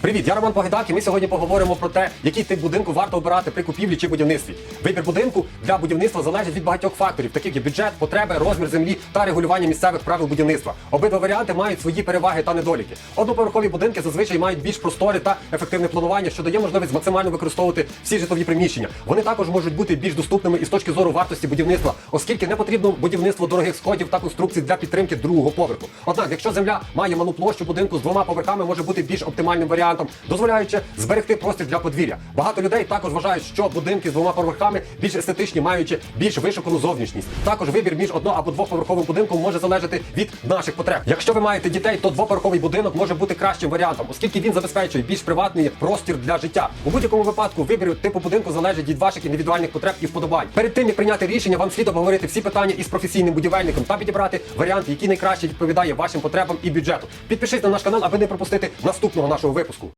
Привіт, я Роман Погидак, і ми сьогодні поговоримо про те, який тип будинку варто обирати при купівлі чи будівництві. Вибір будинку для будівництва залежить від багатьох факторів, таких як бюджет, потреби, розмір землі та регулювання місцевих правил будівництва. Обидва варіанти мають свої переваги та недоліки. Одноповерхові будинки зазвичай мають більш простори та ефективне планування, що дає можливість максимально використовувати всі житлові приміщення. Вони також можуть бути більш доступними із точки зору вартості будівництва, оскільки не потрібно будівництво дорогих сходів та конструкцій для підтримки другого поверху. Однак, якщо земля має малу площу будинку з двома поверхами, може бути більш оптимальним варіантом, дозволяючи зберегти простір для подвір'я. Багато людей також вважають, що будинки з двома поверхами більш естетичні, маючи більш вишукану зовнішність. Також вибір між одно або двоповерховим будинком може залежати від наших потреб. Якщо ви маєте дітей, то двоповерховий будинок може бути кращим варіантом, оскільки він забезпечує більш приватний простір для життя. У будь-якому випадку вибір типу будинку залежить від ваших індивідуальних потреб і вподобань. Перед тим як прийняти рішення, вам слід обговорити всі питання із професійним будівельником та підібрати варіант, який найкраще відповідає вашим потребам і бюджету. Підпишись на наш канал, аби не пропустити наступного нашого випуску.